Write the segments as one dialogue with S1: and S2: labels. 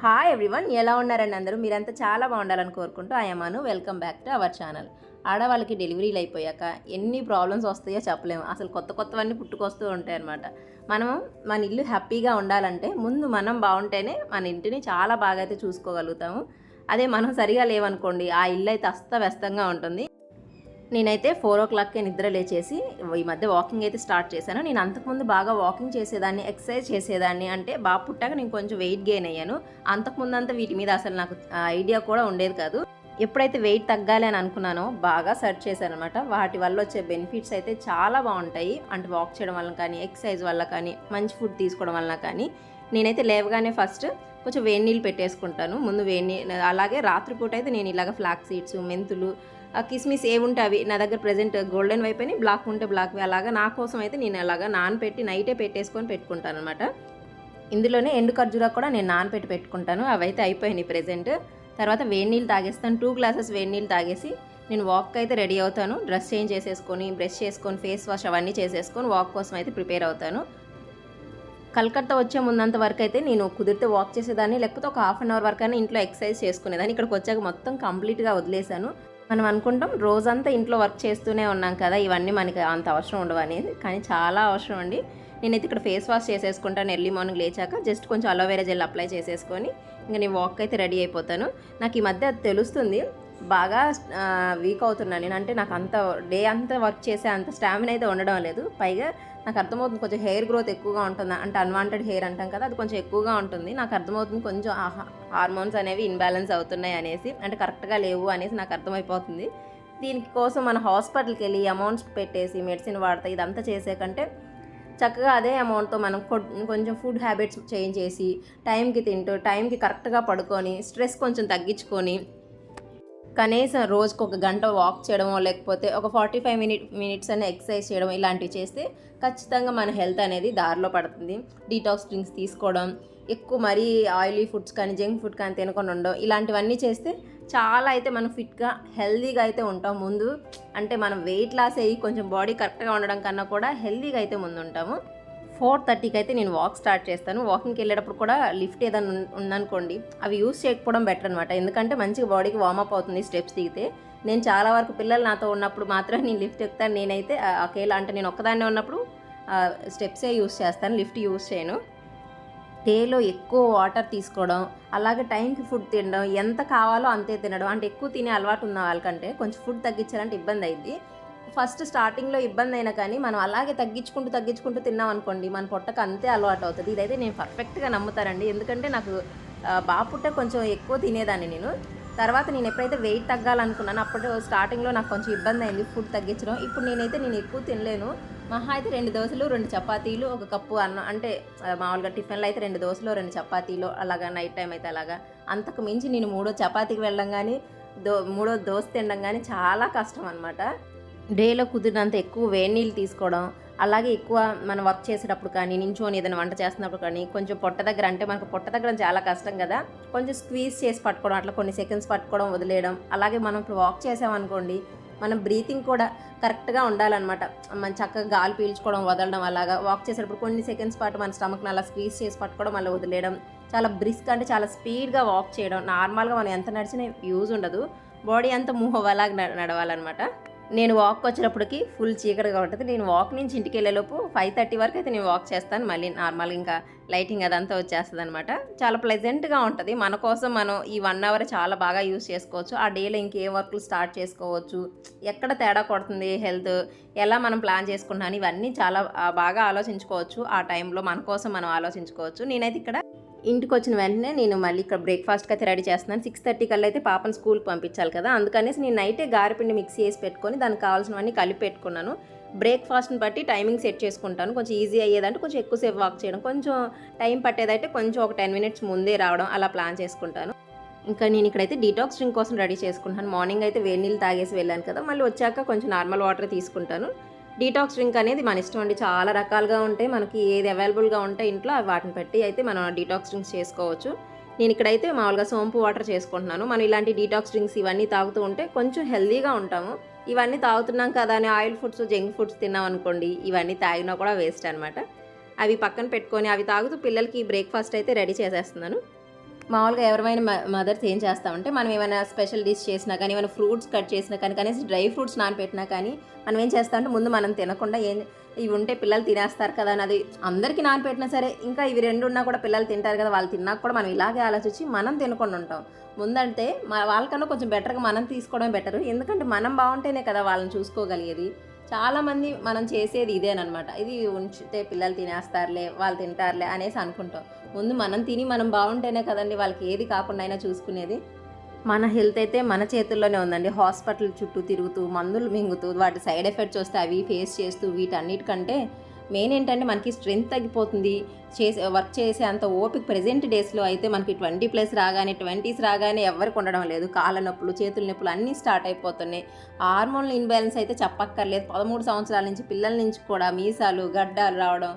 S1: Hi everyone ఎలా ఉన్నారండి అందరూ? మీరంతా చాలా బాగుండాలని కోరుకుంటూ ఆయమాను welcome back to our channel ఆడవాళ్ళకి డెలివరీలు అయిపోయాక ఎన్ని ప్రాబ్లమ్స్ వస్తాయో చెప్పలేము. అసలు కొత్త కొత్తవన్నీ పుట్టుకొస్తూ ఉంటాయి అనమాట మనం మన ఇల్లు హ్యాపీగా ఉండాలంటే ముందు మనం బాగుంటేనే మన ఇంటిని చాలా బాగా అయితే చూసుకోగలుగుతాము. అదే మనం సరిగా లేవనుకోండి ఆ ఇల్లు అయితే అస్తవ్యస్తంగా ఉంటుంది. నేనైతే ఫోర్ ఓ క్లాక్కి నిద్ర లేచేసి ఈ మధ్య వాకింగ్ అయితే స్టార్ట్ చేశాను. నేను అంతకుముందు బాగా వాకింగ్ చేసేదాన్ని ఎక్సర్సైజ్ చేసేదాన్ని అంటే బాగా పుట్టాక నేను కొంచెం వెయిట్ గెయిన్ అయ్యాను. అంతకుముందు అంతా వీటి మీద అసలు నాకు ఐడియా కూడా ఉండేది కాదు. ఎప్పుడైతే వెయిట్ తగ్గాలి అని అనుకున్నానో బాగా సెర్చ్ చేశాను అనమాట వాటి వల్ల వచ్చే బెనిఫిట్స్ అయితే చాలా బాగుంటాయి. అంటే వాక్ చేయడం వల్ల కానీ ఎక్సర్సైజ్ వల్ల కానీ మంచి ఫుడ్ తీసుకోవడం వల్ల కానీ. నేనైతే లేవగానే ఫస్ట్ కొంచెం వేడి నీళ్ళు పెట్టేసుకుంటాను. ముందు వేడి నీళ్ళు అలాగే రాత్రిపూట అయితే నేను ఇలాగ ఫ్లాక్ సీడ్స్ మెంతులు కిస్మిస్ ఏముంటే అవి నా దగ్గర ప్రజెంట్ గోల్డెన్ వైప్ అని బ్లాక్ ఉంటే బ్లాక్ అలాగా నా కోసం అయితే నేను అలాగా నానపెట్టి నైటే పెట్టేసుకొని పెట్టుకుంటాను అనమాట ఇందులోనే ఎండు ఖర్జూరా కూడా నేను నానపెట్టి పెట్టుకుంటాను. అవైతే అయిపోయినాయి ప్రజెంట్ తర్వాత వేడి నీళ్ళు తాగేస్తాను. టూ గ్లాసెస్ వేడి నీళ్ళు తాగేసి నేను వాక్ అయితే రెడీ అవుతాను. డ్రెస్ చేంజ్ చేసేసుకొని బ్రష్ చేసుకొని ఫేస్ వాష్ అవన్నీ చేసేసుకొని వాక్ కోసం అయితే ప్రిపేర్ అవుతాను. కలకత్తా వచ్చే ముందంత వరకు అయితే నేను కుదిరితే వాక్ చేసేదాన్ని. లేకపోతే ఒక హాఫ్ అన్ అవర్ వరకు అయినా ఇంట్లో ఎక్సర్సైజ్ చేసుకునేదాన్ని. ఇక్కడికి వచ్చాక మొత్తం కంప్లీట్గా వదిలేశాను. మనం అనుకుంటాం రోజంతా ఇంట్లో వర్క్ చేస్తూనే ఉన్నాం కదా ఇవన్నీ మనకి అంత అవసరం ఉండవు అనేది. కానీ చాలా అవసరం అండి. నేనైతే ఇక్కడ ఫేస్ వాష్ చేసేసుకుంటాను ఎర్లీ మార్నింగ్ లేచాక. జస్ట్ కొంచెం అలోవేరా జెల్ అప్లై చేసేసుకొని ఇంకా నేను వాక్ అయితే రెడీ అయిపోతాను. నాకు ఈ మధ్య అది తెలుస్తుంది. బాగా వీక్ అవుతున్నాను. నేను అంటే నాకు అంత డే అంతా వర్క్ చేసే అంత స్టామినా అయితే ఉండడం లేదు. పైగా నాకు అర్థమవుతుంది కొంచెం హెయిర్ గ్రోత్ ఎక్కువగా ఉంటుంది? అంటే అన్వాంటెడ్ హెయిర్ అంటాం కదా అది కొంచెం ఎక్కువగా ఉంటుంది. నాకు అర్థమవుతుంది కొంచెం హార్మోన్స్ అనేవి ఇన్బ్యాలెన్స్ అవుతున్నాయి అనేసి అంటే కరెక్ట్గా లేవు అనేసి నాకు అర్థమైపోతుంది. దీనికి కోసం మన హాస్పిటల్కి వెళ్ళి అమౌంట్స్ పెట్టేసి మెడిసిన్ వాడతాయి ఇదంతా చేసే కంటే చక్కగా అదే అమౌంట్తో మనం కొంచెం ఫుడ్ హ్యాబిట్స్ చేంజ్ చేసి టైంకి తింటూ టైంకి కరెక్ట్గా పడుకొని స్ట్రెస్ కొంచెం తగ్గించుకొని కనీసం రోజుకు ఒక గంట వాక్ చేయడమో లేకపోతే ఒక ఫార్టీ ఫైవ్ మినిట్ మినిట్స్ అనే ఎక్సర్సైజ్ చేయడం ఇలాంటివి చేస్తే ఖచ్చితంగా మన హెల్త్ అనేది దారిలో పడుతుంది. డీటాక్స్ డ్రింక్స్ తీసుకోవడం ఎక్కువ మరీ ఆయిలీ ఫుడ్స్ కానీ జంక్ ఫుడ్ కానీ తినకుండా ఉండడం ఇలాంటివన్నీ చేస్తే చాలా అయితే మనం ఫిట్గా హెల్తీగా అయితే ఉంటాం. ముందు అంటే మనం వెయిట్ లాస్ అయ్యి కొంచెం బాడీ కరెక్ట్గా ఉండడం కన్నా కూడా హెల్తీగా అయితే ముందు ఉంటాము. ఫోర్ థర్టీకి అయితే నేను వాక్ స్టార్ట్ చేస్తాను. వాకింగ్కి వెళ్ళేటప్పుడు కూడా లిఫ్ట్ ఏదైనా ఉందనుకోండి అవి యూస్ చేయకపోవడం బెటర్ అనమాట ఎందుకంటే మంచిగా బాడీకి వార్మప్ అవుతుంది స్టెప్స్ దిగితే. నేను చాలా వరకు పిల్లలు నాతో ఉన్నప్పుడు మాత్రం నేను లిఫ్ట్ ఎక్కుతాను. నేనైతే ఒకేలా అంటే నేను ఒక్కదాన్నే ఉన్నప్పుడు స్టెప్సే యూస్ చేస్తాను. లిఫ్ట్ యూస్ చేయను. డేలో ఎక్కువ వాటర్ తీసుకోవడం అలాగే టైంకి ఫుడ్ తినడం ఎంత కావాలో అంతే తినడం అంటే ఎక్కువ తినే అలవాటు ఉన్న వాళ్ళకంటే కొంచెం ఫుడ్ తగ్గించాలంటే ఇబ్బంది అయింది ఫస్ట్ స్టార్టింగ్లో ఇబ్బంది అయినా కానీ మనం అలాగే తగ్గించుకుంటూ తగ్గించుకుంటూ తిన్నాం అనుకోండి మన పొట్టకు అంతే అలవాటు అవుతుంది. ఇదైతే నేను పర్ఫెక్ట్గా నమ్ముతారండి ఎందుకంటే నాకు బాగా పుట్ట కొంచెం ఎక్కువ తినేదాన్ని నేను. తర్వాత నేను ఎప్పుడైతే వెయిట్ తగ్గాలనుకున్నాను అప్పుడు స్టార్టింగ్లో నాకు కొంచెం ఇబ్బంది అయింది ఫుడ్ తగ్గించడం. ఇప్పుడు నేనైతే నేను ఎక్కువ తినలేను. మహా అయితే రెండు దోశలు రెండు చపాతీలు ఒక కప్పు అన్నం అంటే మామూలుగా టిఫిన్లో అయితే రెండు దోశలు రెండు చపాతీలు అలాగా నైట్ టైం అయితే అలాగా. అంతకు మించి నేను మూడో చపాతీకి వెళ్ళడం కానీ దో మూడో దోశ తినడం కానీ చాలా కష్టం అనమాట డేలో కుదిరినంత ఎక్కువ వేడి నీళ్ళు తీసుకోవడం అలాగే ఎక్కువ మనం వర్క్ చేసేటప్పుడు కానీ నించోని ఏదైనా వంట చేస్తున్నప్పుడు కానీ కొంచెం పొట్ట దగ్గర అంటే మనకు పొట్ట దగ్గర చాలా కష్టం కదా కొంచెం స్క్వీజ్ చేసి పట్టుకోవడం అట్లా కొన్ని సెకండ్స్ పట్టుకోవడం వదిలేయడం అలాగే మనం ఇప్పుడు వాక్ చేసామనుకోండి మనం బ్రీతింగ్ కూడా కరెక్ట్గా ఉండాలన్నమాట. మన చక్కగా గాలి పీల్చుకోవడం వదలడం అలాగా వాక్ చేసేటప్పుడు కొన్ని సెకండ్స్ పాటు మన స్టమక్ని అలా స్క్వీజ్ చేసి పట్టుకోవడం అలా వదిలేయడం చాలా బ్రిస్క్ అంటే చాలా స్పీడ్గా వాక్ చేయడం నార్మల్గా మనం ఎంత నడిచినా యూజ్ ఉండదు బాడీ అంతా మూవ్ అవ్వలాగా నడవాలన్నమాట. నేను వాక్ వచ్చేటప్పటికి ఫుల్ చీకటిగా ఉంటుంది. నేను వాక్ నుంచి ఇంటికి వెళ్ళేలోపు ఫైవ్ థర్టీ వరకు అయితే నేను వాక్ చేస్తాను. మళ్ళీ నార్మల్గా ఇంకా లైటింగ్ అదంతా వచ్చేస్తుంది అనమాట చాలా ప్లెజెంట్గా ఉంటుంది. మన కోసం మనం ఈ వన్ అవర్ చాలా బాగా యూస్ చేసుకోవచ్చు. ఆ డేలో ఇంకే వర్క్లు స్టార్ట్ చేసుకోవచ్చు. ఎక్కడ తేడా కొడుతుంది హెల్త్ ఎలా మనం ప్లాన్ చేసుకుంటున్నాను ఇవన్నీ చాలా బాగా ఆలోచించుకోవచ్చు. ఆ టైంలో మన కోసం మనం ఆలోచించుకోవచ్చు. నేనైతే ఇక్కడ ఇంటికి వచ్చిన వెంటనే నేను మళ్ళీ ఇక్కడ బ్రేక్ఫాస్ట్కి అయితే రెడీ చేస్తున్నాను. సిక్స్ థర్టీ కల్లా అయితే పాపను స్కూల్కి పంపించాలి కదా. అందుకనేసి నేను నైటే గారెపిండి మిక్సీ వేసి పెట్టుకొని దానికి కావాల్సినవన్నీ కలిపి పెట్టుకున్నాను. బ్రేక్ఫాస్ట్ని బట్టి టైమింగ్ సెట్ చేసుకుంటాను. కొంచెం ఈజీ అయ్యేదంటే కొంచెం ఎక్కువసేపు వాక్ చేయడం కొంచెం టైం పట్టేదైతే కొంచెం ఒక టెన్ మినిట్స్ ముందే రావడం అలా ప్లాన్ చేసుకుంటాను. ఇంకా నేను ఇక్కడైతే డీటాక్స్ డ్రింక్ కోసం రెడీ చేసుకుంటాను మార్నింగ్ అయితే వేడి నీళ్ళు తాగేసి వెళ్ళాను కదా. మళ్ళీ వచ్చాక కొంచెం నార్మల్ వాటర్ తీసుకుంటాను. డీటాక్స్ డ్రింక్ అనేది మన ఇష్టం అండి. చాలా రకాలుగా ఉంటాయి. మనకి ఏది అవైలబుల్గా ఉంటే ఇంట్లో వాటిని పెట్టి అయితే మనం డీటాక్స్ డ్రింక్స్ చేసుకోవచ్చు. నేను ఇక్కడైతే మామూలుగా సోంపు వాటర్ చేసుకుంటున్నాను. మనం ఇలాంటి డీటాక్స్ డ్రింక్స్ ఇవన్నీ తాగుతూ ఉంటే కొంచెం హెల్దీగా ఉంటాము. ఇవన్నీ తాగుతున్నాం కదా అని ఆయిల్ ఫుడ్స్ జంక్ ఫుడ్స్ తిన్నాం అనుకోండి ఇవన్నీ తాగినా కూడా వేస్ట్ అనమాట అవి పక్కన పెట్టుకొని అవి తాగుతూ పిల్లలకి బ్రేక్ఫాస్ట్ అయితే రెడీ చేసేస్తున్నాను. మామూలుగా ఎవరైనా మదర్స్ ఏం చేస్తామంటే మనం ఏమైనా స్పెషల్ డిష్ చేసినా కానీ ఏమైనా ఫ్రూట్స్ కట్ చేసినా కానీ కనీసం డ్రై ఫ్రూట్స్ నానపెట్టినా కానీ మనం ఏం చేస్తామంటే ముందు మనం తినకుండా ఏం ఇవి ఉంటే పిల్లలు తినేస్తారు కదా అని అది అందరికీ నానపెట్టినా సరే ఇంకా ఇవి రెండు ఉన్నా కూడా పిల్లలు తింటారు కదా వాళ్ళు తిన్నాక కూడా మనం ఇలాగే ఆలోచించి మనం తినకుండా ఉంటాం. ముందంటే మా వాళ్ళకన్నా కొంచెం బెటర్గా మనం తీసుకోవడం బెటర్. ఎందుకంటే మనం బాగుంటేనే కదా వాళ్ళని చూసుకోగలిగేది. చాలామంది మనం చేసేది ఇదేనమాట ఇది ఉంచితే పిల్లలు తినేస్తారులే వాళ్ళు తింటారులే అనేసి అనుకుంటాం. ముందు మనం తిని మనం బాగుంటేనే కదండి వాళ్ళకి ఏది కాకుండా అయినా చూసుకునేది. మన హెల్త్ అయితే మన చేతుల్లోనే ఉందండి. హాస్పిటల్ చుట్టూ తిరుగుతూ మందులు మింగుతూ వాటి సైడ్ ఎఫెక్ట్స్ వస్తే అవి ఫేస్ చేస్తూ వీటన్నిటికంటే మెయిన్ ఏంటంటే మనకి స్ట్రెంగ్త్ తగ్గిపోతుంది. చేసే వర్క్ చేసే అంత ఓపిక ప్రజెంట్ డేస్లో అయితే మనకి ట్వంటీ ప్లస్ రాగానే ట్వంటీస్ రాగానే ఎవరికి ఉండడం లేదు. కాళ్ళ నొప్పులు చేతుల నొప్పులు అన్నీ స్టార్ట్ అయిపోతున్నాయి. హార్మోన్ ఇన్బ్యాలెన్స్ అయితే చెప్పక్కర్లేదు. పదమూడు సంవత్సరాల నుంచి పిల్లల నుంచి కూడా మీసాలు గడ్డాలు రావడం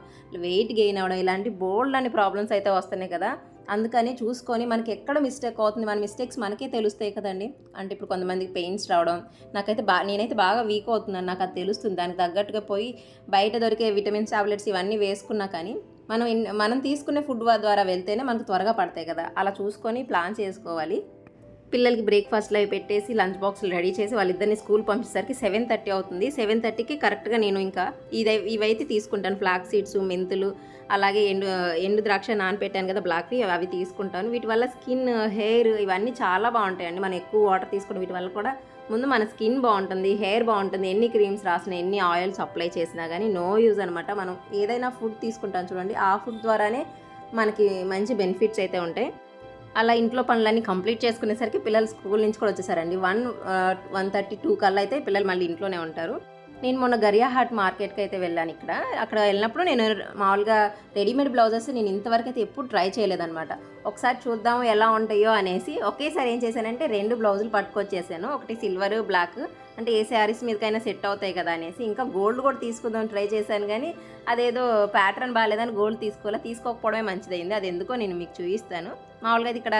S1: వెయిట్ గెయిన్ అవ్వడం ఇలాంటి బోల్డ్ అనే ప్రాబ్లమ్స్ అయితే వస్తున్నాయి కదా. అందుకని చూసుకొని మనకి ఎక్కడ మిస్టేక్ అవుతుంది మన మిస్టేక్స్ మనకే తెలుస్తాయి కదండి. అంటే ఇప్పుడు కొంతమందికి పెయిన్స్ రావడం నాకైతే బా నేనైతే బాగా వీక్ అవుతున్నాను నాకు అది తెలుస్తుంది. దానికి తగ్గట్టుగా పోయి బయట దొరికే విటమిన్స్ టాబ్లెట్స్ ఇవన్నీ వేసుకున్నా కానీ మనం ఇన్- మనం తీసుకునే ఫుడ్ ద్వారా వెళ్తేనే మనకు త్వరగా పడతాయి కదా. అలా చూసుకొని ప్లాన్ చేసుకోవాలి. పిల్లలకి బ్రేక్ఫాస్ట్లు అవి పెట్టేసి లంచ్ బాక్స్లు రెడీ చేసి వాళ్ళిద్దరిని స్కూల్ పంపించేసరికి సెవెన్ థర్టీ అవుతుంది. సెవెన్ థర్టీకి కరెక్ట్గా నేను ఇంకా ఇదే ఇవైతే తీసుకుంటాను. ఫ్లాక్ సీడ్స్ మెంతులు అలాగే ఎండు ఎండు ద్రాక్ష నానపెట్టాను కదా బ్లాక్వి అవి తీసుకుంటాను. వీటి వల్ల స్కిన్ హెయిర్ ఇవన్నీ చాలా బాగుంటాయండి. మనం ఎక్కువ వాటర్ తీసుకుని వీటి వల్ల కూడా ముందు మన స్కిన్ బాగుంటుంది హెయిర్ బాగుంటుంది. ఎన్ని క్రీమ్స్ రాసినా ఎన్ని ఆయిల్స్ అప్లై చేసినా కానీ నో యూజ్ అనమాట. మనం ఏదైనా ఫుడ్ తీసుకుంటాం చూడండి. ఆ ఫుడ్ ద్వారానే మనకి మంచి బెనిఫిట్స్ అయితే ఉంటాయి. అలా ఇంట్లో పనులన్నీ కంప్లీట్ చేసుకునేసరికి పిల్లలు స్కూల్ నుంచి కూడా వచ్చేసారండి. వన్ వన్ థర్టీ టూ కల్లా అయితే పిల్లలు మళ్ళీ ఇంట్లోనే ఉంటారు. నేను మొన్న గరియాహాట్ మార్కెట్కి అయితే వెళ్ళాను ఇక్కడ. అక్కడ వెళ్ళినప్పుడు నేను మామూలుగా రెడీమేడ్ బ్లౌజెస్ నేను ఇంతవరకు అయితే ఎప్పుడు ట్రై చేయలేదనమాట ఒకసారి చూద్దాము ఎలా ఉంటాయో అనేసి ఒకేసారి ఏం చేశానంటే రెండు బ్లౌజులు పట్టుకొచ్చేసాను. ఒకటి సిల్వర్ బ్లాక్ అంటే ఏ శారీస్ మీదకైనా సెట్ అవుతాయి కదా అనేసి ఇంకా గోల్డ్ కూడా తీసుకుందాం ట్రై చేశాను కానీ అదేదో ప్యాటర్న్ బాగాలేదని గోల్డ్ తీసుకోవాలి తీసుకోకపోవడమే మంచిదైంది. అది ఎందుకో నేను మీకు చూపిస్తాను. మామూలుగా అయితే ఇక్కడ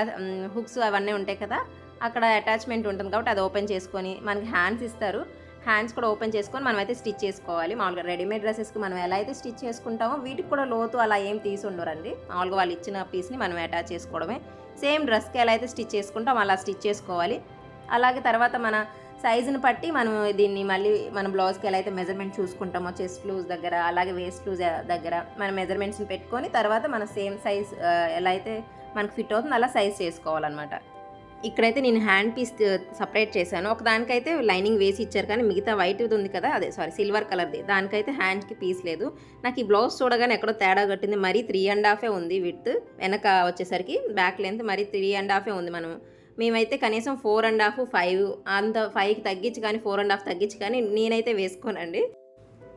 S1: హుక్స్ అవన్నీ ఉంటాయి కదా అక్కడ అటాచ్మెంట్ ఉంటుంది కాబట్టి అది ఓపెన్ చేసుకొని మనకి హ్యాండ్స్ ఇస్తారు. హ్యాండ్స్ కూడా ఓపెన్ చేసుకొని మనం అయితే స్టిచ్ చేసుకోవాలి. మామూలుగా రెడీమేడ్ డ్రెస్సెస్కి మనం ఎలా అయితే స్టిచ్ చేసుకుంటామో వీటికి కూడా లోతు అలా ఏం తీసి ఉండరండి. మామూలుగా వాళ్ళు ఇచ్చిన పీస్ని మనం అటాచ్ చేసుకోవడమే. సేమ్ డ్రెస్కి ఎలా అయితే స్టిచ్ చేసుకుంటాం అలా స్టిచ్ చేసుకోవాలి. అలాగే తర్వాత మన సైజుని బట్టి మనం దీన్ని మళ్ళీ మన బ్లౌజ్కి ఎలా అయితే మెజర్మెంట్ చూసుకుంటామో చెస్ట్ లూజ్ దగ్గర అలాగే వేస్ట్ లూజ్ దగ్గర మన మెజర్మెంట్స్ని పెట్టుకొని తర్వాత మన సేమ్ సైజ్ ఎలా అయితే మనకు ఫిట్ అవుతుంది అలా సైజ్ చేసుకోవాలన్నమాట. ఇక్కడైతే నేను హ్యాండ్ పీస్ సపరేట్ చేశాను. ఒక దానికైతే లైనింగ్ వేసి ఇచ్చారు కానీ మిగతా వైట్ ఉంది కదా అదే సారీ సిల్వర్ కలర్ది దానికైతే హ్యాండ్కి పీస్ లేదు. నాకు ఈ బ్లౌజ్ చూడగానే ఎక్కడో తేడా కట్టింది. మరీ త్రీ అండ్ హాఫే ఉంది విత్ వెనక వచ్చేసరికి బ్యాక్ లెంత్ మరీ త్రీ అండ్ హాఫే ఉంది మనం మేమైతే కనీసం ఫోర్ అండ్ హాఫ్ ఫైవ్ అంత ఫైవ్కి తగ్గించి కానీ ఫోర్ అండ్ హాఫ్ తగ్గించి కానీ నేనైతే వేసుకోనండి.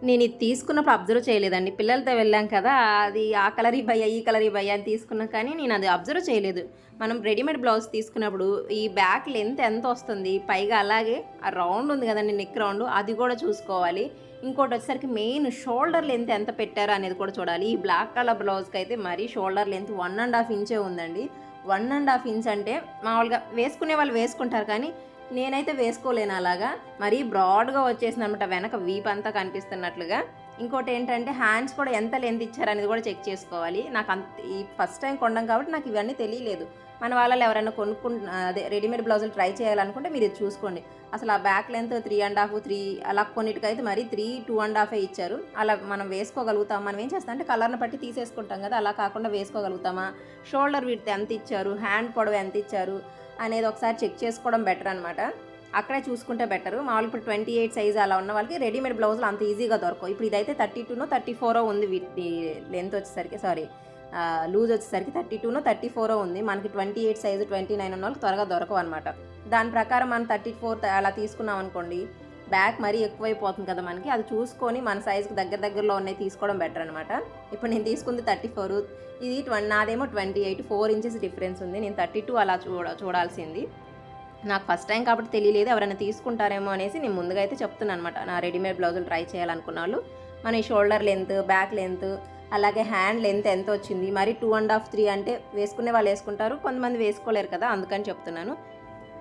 S1: నేను ఇది తీసుకున్నప్పుడు అబ్జర్వ్ చేయలేదండి. పిల్లలతో వెళ్ళాం కదా అది ఆ కలర్ ఈ భయ్య ఈ కలర్ ఈ భయ్య అని తీసుకున్నా కానీ నేను అది అబ్జర్వ్ చేయలేదు. మనం రెడీమేడ్ బ్లౌజ్ తీసుకున్నప్పుడు ఈ బ్యాక్ లెంత్ ఎంత వస్తుంది? పైగా అలాగే ఆ రౌండ్ ఉంది కదండి నెక్ రౌండ్ అది కూడా చూసుకోవాలి. ఇంకోటి వచ్చేసరికి మెయిన్ షోల్డర్ లెంత్ ఎంత పెట్టారో అనేది కూడా చూడాలి. ఈ బ్లాక్ కలర్ బ్లౌజ్కి అయితే మరీ shoulder length one and half ఇంచే ఉందండి. వన్ అండ్ హాఫ్ ఇంచ్ అంటే మామూలుగా వేసుకునే వాళ్ళు వేసుకుంటారు కానీ నేనైతే వేసుకోలేను అలాగా. మరీ బ్రాడ్గా వచ్చేసింది అనమాట వెనక వీప్ అంతా కనిపిస్తున్నట్లుగా. ఇంకోటి ఏంటంటే హ్యాండ్స్ కూడా ఎంత లెంత్ ఇచ్చారనేది కూడా చెక్ చేసుకోవాలి. నాకు అంత ఈ ఫస్ట్ టైం కొనడం కాబట్టి నాకు ఇవన్నీ తెలియలేదు. మన వాళ్ళలో ఎవరైనా కొనుక్కుంటు అదే రెడీమేడ్ బ్లౌజులు ట్రై చేయాలనుకుంటే మీరు ఇది చూసుకోండి. అసలు ఆ back length three and half three అలా కొన్నిటికైతే మరీ త్రీ టూ అండ్ హాఫే ఇచ్చారు. అలా మనం వేసుకోగలుగుతాం మనం ఏం చేస్తాం అంటే కలర్ని బట్టి తీసేసుకుంటాం కదా అలా కాకుండా వేసుకోగలుగుతామా? షోల్డర్ విడ్త్ ఎంత ఇచ్చారు? హ్యాండ్ పొడవు ఎంత ఇచ్చారు? అనేది ఒకసారి చెక్ చేసుకోవడం బెటర్ అనమాట అక్కడే చూసుకుంటే బెటర్. మామూలు ఇప్పుడు ట్వంటీ ఎయిట్ సైజ్ అలా ఉన్న వాళ్ళకి రెడీమేడ్ బ్లౌజులు అంత ఈజీగా దొరకవు. ఇప్పుడు ఇదైతే థర్టీ టూనో థర్టీ ఫోరో ఉంది వీటి లెంత్ వచ్చేసరికి సారీ లూజ్ వచ్చేసరికి థర్టీ టూనో థర్టీ ఫోరో ఉంది. మనకి twenty eight size twenty nine ఉన్న వాళ్ళకి త్వరగా దొరకవు అనమాట దాని ప్రకారం మనం థర్టీ ఫోర్ అలా తీసుకున్నాం అనుకోండి బ్యాక్ మరీ ఎక్కువైపోతుంది కదా మనకి. అది చూసుకొని మన సైజుకి దగ్గర దగ్గరలో ఉన్నాయి తీసుకోవడం బెటర్ అనమాట ఇప్పుడు నేను తీసుకుంది థర్టీ ఫోర్ ఇది twenty నాదేమో twenty eight four inches difference ఉంది. నేను థర్టీ టూ అలా చూడ చూడాల్సింది. నాకు ఫస్ట్ టైం కాబట్టి తెలియలేదు ఎవరైనా తీసుకుంటారేమో అనేసి నేను ముందుగా అయితే చెప్తున్నాను అనమాట నా రెడీమేడ్ బ్లౌజులు ట్రై చేయాలనుకున్న వాళ్ళు. మన ఈ షోల్డర్ లెంత్ బ్యాక్ లెంత్ అలాగే హ్యాండ్ లెంత్ ఎంత వచ్చింది? మరి టూ అండ్ హాఫ్ త్రీ అంటే వేసుకునే వాళ్ళు వేసుకుంటారు. కొంతమంది వేసుకోలేరు కదా అందుకని చెప్తున్నాను.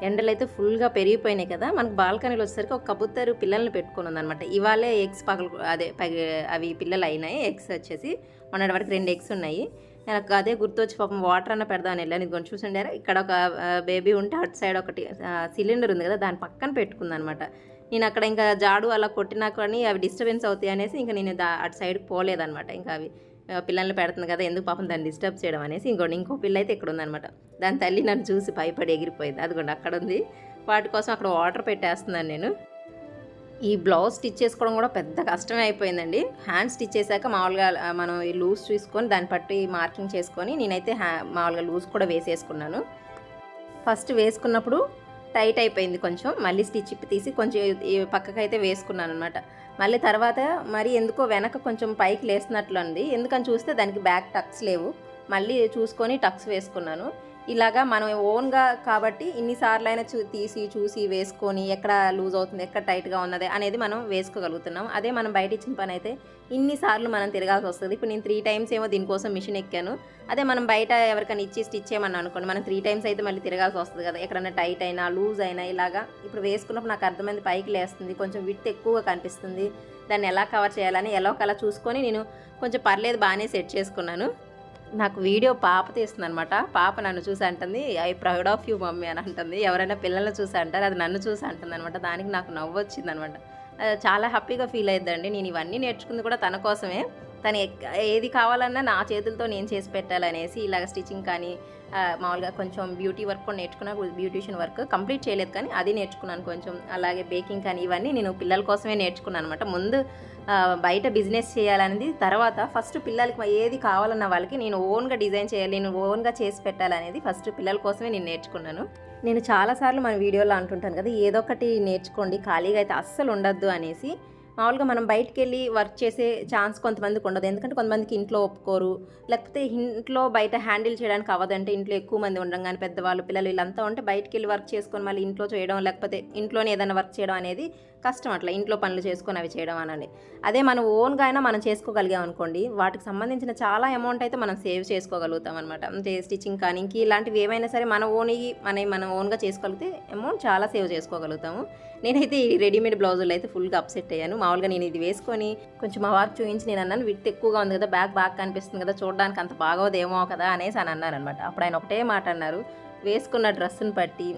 S1: ఎండలు అయితే ఫుల్గా పెరిగిపోయినాయి కదా మనకు బాల్కనీలో వచ్చేసరికి ఒక కబుతరు పిల్లల్ని పెట్టుకుని ఉందన్నమాట. ఇవాళే ఎగ్స్ పగలు అదే పగ అవి పిల్లలు అయినాయి ఎగ్స్ వచ్చేసి మొన్నటి వరకు రెండు ఎగ్స్ ఉన్నాయి. నాకు అదే గుర్తొచ్చి పాపం వాటర్ అన్న పెడదామని వెళ్ళాను. ఇది కొంచెం చూసండి ఇక్కడ ఒక బేబీ ఉంటే అటు సైడ్ ఒకటి సిలిండర్ ఉంది కదా దాని పక్కన పెట్టుకుందనమాట నేను అక్కడ ఇంకా జాడు అలా కొట్టినా కానీ అవి డిస్టర్బెన్స్ అవుతాయి అనేసి ఇంకా నేను దా అటు సైడ్ పోలేదనమాట ఇంకా అవి పిల్లల్ని పెడుతుంది కదా ఎందుకు పాపం దాన్ని డిస్టర్బ్ చేయడం అనేసి ఇంకోటి ఇంకో పిల్ల అయితే ఇక్కడ ఉందనమాట దాని తల్లి నన్ను చూసి భయపడి ఎగిరిపోయింది. అదిగోండి అక్కడ ఉంది. వాటి కోసం అక్కడ వాటర్ పెట్టేస్తున్నాను నేను. ఈ బ్లౌజ్ స్టిచ్ చేసుకోవడం కూడా పెద్ద కష్టమే అయిపోయిందండి. హ్యాండ్ స్టిచ్ చేశాక మామూలుగా మనం ఈ లూజ్ చూసుకొని దాన్ని పట్టి మార్కింగ్ చేసుకొని నేనైతే హ్యా మామూలుగా లూజ్ కూడా వేసేసుకున్నాను. ఫస్ట్ వేసుకున్నప్పుడు టైట్ అయిపోయింది కొంచెం. మళ్ళీ స్టిచ్ తీసి కొంచెం పక్కకైతే వేసుకున్నాను అనమాట మళ్ళీ తర్వాత మరి ఎందుకో వెనక కొంచెం పైకి లేస్తున్నట్లు ఉంది. ఎందుకని చూస్తే దానికి బ్యాక్ టక్స్ లేవు. మళ్ళీ చూసుకొని టక్స్ వేసుకున్నాను. ఇలాగా మనం ఓన్గా కాబట్టి ఇన్నిసార్లు అయినా చూ తీసి చూసి వేసుకొని ఎక్కడ లూజ్ అవుతుంది ఎక్కడ టైట్గా ఉన్నది అనేది మనం వేసుకోగలుగుతున్నాం. అదే మనం బయట ఇచ్చిన పని అయితే ఇన్నిసార్లు మనం తిరగాల్సి వస్తుంది. ఇప్పుడు నేను త్రీ టైమ్స్ ఏమో దీనికోసం మిషన్ ఎక్కాను. అదే మనం బయట ఎవరికైనా ఇచ్చి స్టిచ్ చేయమని అనుకోండి మనం త్రీ టైమ్స్ అయితే మళ్ళీ తిరగాల్సి వస్తుంది కదా. ఎక్కడైనా టైట్ అయినా లూజ్ అయినా ఇలాగా. ఇప్పుడు వేసుకున్నప్పుడు నాకు అర్థమైంది పైకి లేస్తుంది కొంచెం విత్ ఎక్కువగా కనిపిస్తుంది. దాన్ని ఎలా కవర్ చేయాలని ఎలా ఒకలా చూసుకొని నేను కొంచెం పర్లేదు బాగానే సెట్ చేసుకున్నాను. నాకు వీడియో పాప తీస్తుంది అనమాట పాప నన్ను చూసి అంటుంది I proud of you mummy అని అంటుంది. ఎవరైనా పిల్లల్ని చూసి అంటారు అది నన్ను చూసి అంటుంది అనమాట దానికి నాకు నవ్వు వచ్చింది అనమాట చాలా హ్యాపీగా ఫీల్ అయ్యిందండి నేను ఇవన్నీ నేర్చుకుంది కూడా తన కోసమే. తను ఎక్- ఏది కావాలన్నా నా చేతులతో నేను చేసి పెట్టాలనేసి ఇలాగ స్టిచ్చింగ్ కానీ మామూలుగా కొంచెం బ్యూటీ వర్క్ కూడా నేర్చుకున్నా బ్యూటీషియన్ వర్క్ కంప్లీట్ చేయలేదు కానీ అది నేర్చుకున్నాను కొంచెం. అలాగే బేకింగ్ కానీ ఇవన్నీ నేను పిల్లల కోసమే నేర్చుకున్నాను అనమాట ముందు బయట బిజినెస్ చేయాలనేది తర్వాత ఫస్ట్ పిల్లలకి ఏది కావాలన్న వాళ్ళకి నేను ఓన్గా డిజైన్ చేయాలి నేను ఓన్గా చేసి పెట్టాలనేది ఫస్ట్ పిల్లల కోసమే నేను నేర్చుకున్నాను. నేను చాలాసార్లు మన వీడియోలో అంటుంటాను కదా ఏదో ఒకటి నేర్చుకోండి ఖాళీగా అయితే అస్సలు ఉండద్దు అనేసి. మామూలుగా మనం బయటికి వెళ్ళి వర్క్ చేసే ఛాన్స్ కొంతమందికి ఉండదు. ఎందుకంటే కొంతమందికి ఇంట్లో ఒప్పుకోరు. లేకపోతే ఇంట్లో బయట హ్యాండిల్ చేయడానికి అవ్వదంటే ఇంట్లో ఎక్కువ మంది ఉండడం కానీ పెద్దవాళ్ళు పిల్లలు వీళ్ళంతా ఉంటే బయటికి వెళ్ళి వర్క్ చేసుకొని మళ్ళీ ఇంట్లో చేయడం లేకపోతే ఇంట్లోనే ఏదైనా వర్క్ చేయడం అనేది కష్టం అట్లా ఇంట్లో పనులు చేసుకొని అవి చేయడం అనండి. అదే మనం ఓన్గా అయినా మనం చేసుకోగలిగాం అనుకోండి వాటికి సంబంధించిన చాలా అమౌంట్ అయితే మనం సేవ్ చేసుకోగలుగుతాం అనమాట అంటే స్టిచ్చింగ్ కానీ ఇంక ఇలాంటివి ఏమైనా సరే మన ఓన్ మన మనం ఓన్గా చేసుకోగలిగితే అమౌంట్ చాలా సేవ్ చేసుకోగలుగుతాము. నేనైతే ఈ రెడీమేడ్ బ్లౌజులు అయితే ఫుల్గా అప్సెట్ అయ్యాను. మామూలుగా నేను ఇది వేసుకొని కొంచెం మా వారికి చూపించి నేను అన్నాను విత్ ఎక్కువగా ఉంది కదా బ్యాగ్ బాగా కనిపిస్తుంది కదా చూడడానికి అంత బాగోదేమో కదా అనేసి అని అన్నాను అనమాట అప్పుడు ఆయన ఒకటే మాట అన్నారు వేసుకున్న డ్రెస్సుని బట్టి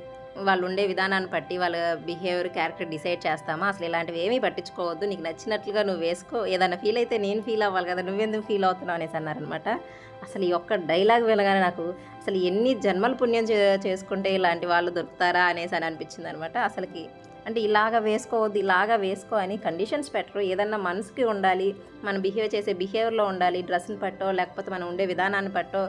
S1: వాళ్ళు ఉండే విధానాన్ని బట్టి వాళ్ళ బిహేవియర్ క్యారెక్టర్ డిసైడ్ చేస్తామా? అసలు ఇలాంటివి ఏమీ పట్టించుకోవద్దు. నీకు నచ్చినట్లుగా నువ్వు వేసుకో. ఏదైనా ఫీల్ అయితే నేను ఫీల్ అవ్వాలి కదా నువ్వెందుకు ఫీల్ అవుతున్నావు అనేసి అన్నారనమాట అసలు ఈ ఒక్క డైలాగ్ వినగానే నాకు అసలు ఎన్ని జన్మల పుణ్యం చే చేసుకుంటే ఇలాంటి వాళ్ళు దొరుకుతారా అనేసి అని అనిపించింది అనమాట అసలుకి అంటే ఇలాగ వేసుకోవద్దు ఇలాగా వేసుకో అని కండిషన్స్ పెట్టరు. ఏదన్నా మనసుకి ఉండాలి మనం బిహేవ్ చేసే బిహేవియర్లో ఉండాలి డ్రెస్ని పట్టో లేకపోతే మనం ఉండే విధానాన్ని పట్టో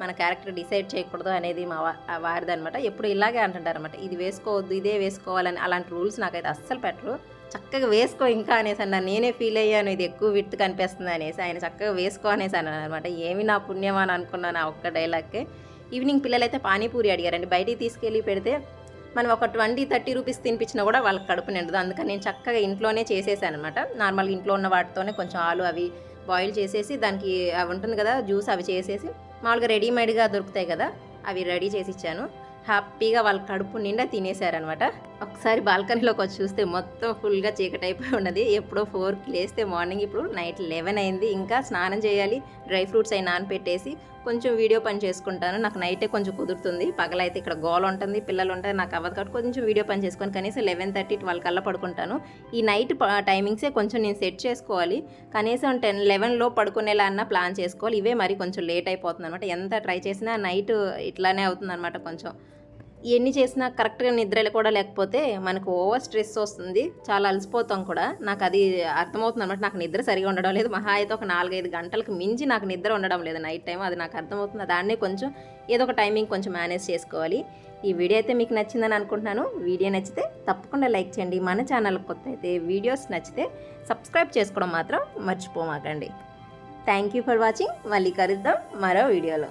S1: మన క్యారెక్టర్ డిసైడ్ చేయకూడదు అనేది మా వారిదనమాట వారిది అనమాట ఎప్పుడు ఇలాగే అంటుంటారు అనమాట ఇది వేసుకోవద్దు ఇదే వేసుకోవాలని అలాంటి రూల్స్ నాకైతే అస్సలు పెట్టరు. చక్కగా వేసుకో ఇంకా అనేసి అన్న నేనే ఫీల్ అయ్యాను ఇది ఎక్కువ విత్ కనిపిస్తుంది అనేసి ఆయన చక్కగా వేసుకో అనేసి అన్నాను అనమాట ఏమి నా పుణ్యమా అని అనుకున్నాను ఆ ఒక్క డైలాగ్కే. ఈవినింగ్ పిల్లలైతే పానీపూరి అడిగారండి. బయటికి తీసుకెళ్ళి పెడితే మనం ఒక ట్వంటీ థర్టీ రూపీస్ తినిపించినా కూడా వాళ్ళకి కడుపు నిండదు. అందుకని నేను చక్కగా ఇంట్లోనే చేసేసాను అనమాట నార్మల్గా ఇంట్లో ఉన్న వాటితోనే కొంచెం ఆలు అవి బాయిల్ చేసేసి దానికి అవి ఉంటుంది కదా జ్యూస్ అవి చేసేసి మామూలుగా రెడీమేడ్గా దొరుకుతాయి కదా అవి రెడీ చేసి ఇచ్చాను. హ్యాపీగా వాళ్ళ కడుపు నిండా తినేశారనమాట ఒకసారి బాల్కనీలోకి వచ్చి చూస్తే మొత్తం ఫుల్గా చీకటి అయిపోయి ఉన్నది. ఎప్పుడో ఫోర్కి లేస్తే మార్నింగ్ ఇప్పుడు నైట్ లెవెన్ అయింది. ఇంకా స్నానం చేయాలి డ్రై ఫ్రూట్స్ అయి నానపెట్టేసి కొంచెం వీడియో పని చేసుకుంటాను. నాకు నైటే కొంచెం కుదురుతుంది. పగలైతే ఇక్కడ గోల్ ఉంటుంది పిల్లలు ఉంటాయి నాకు అవ్వదు కాబట్టి కొంచెం వీడియో పని చేసుకొని కనీసం లెవెన్ థర్టీ ట్వెల్వ్ కల్లా పడుకుంటాను. ఈ నైట్ టైమింగ్సే కొంచెం నేను సెట్ చేసుకోవాలి. కనీసం టెన్ లెవెన్లో పడుకునేలా అన్న ప్లాన్ చేసుకోవాలి. ఇవే మరి కొంచెం లేట్ అయిపోతుంది అనమాట ఎంత ట్రై చేసినా నైట్ ఇట్లానే అవుతుంది అనమాట కొంచెం. ఎన్ని చేసినా కరెక్ట్గా నిద్రలు కూడా లేకపోతే మనకు ఓవర్ స్ట్రెస్ వస్తుంది. చాలా అలసిపోతాం కూడా. నాకు అది అర్థమవుతుంది అనమాట నాకు నిద్ర సరిగా ఉండడం లేదు. మహా అయితే ఒక నాలుగైదు గంటలకు మించి నాకు నిద్ర ఉండడం లేదు నైట్ టైం అది నాకు అర్థమవుతుంది. దాన్నే కొంచెం ఏదో ఒక టైమింగ్ కొంచెం మేనేజ్ చేసుకోవాలి. ఈ వీడియో అయితే మీకు నచ్చిందని అనుకుంటున్నాను. వీడియో నచ్చితే తప్పకుండా లైక్ చేయండి. మన ఛానల్ కొత్త అయితే వీడియోస్ నచ్చితే సబ్స్క్రైబ్ చేసుకోవడం మాత్రం మర్చిపోమాకండి. Thank you for watching. మళ్ళీ కలుద్దాం మరో వీడియోలో.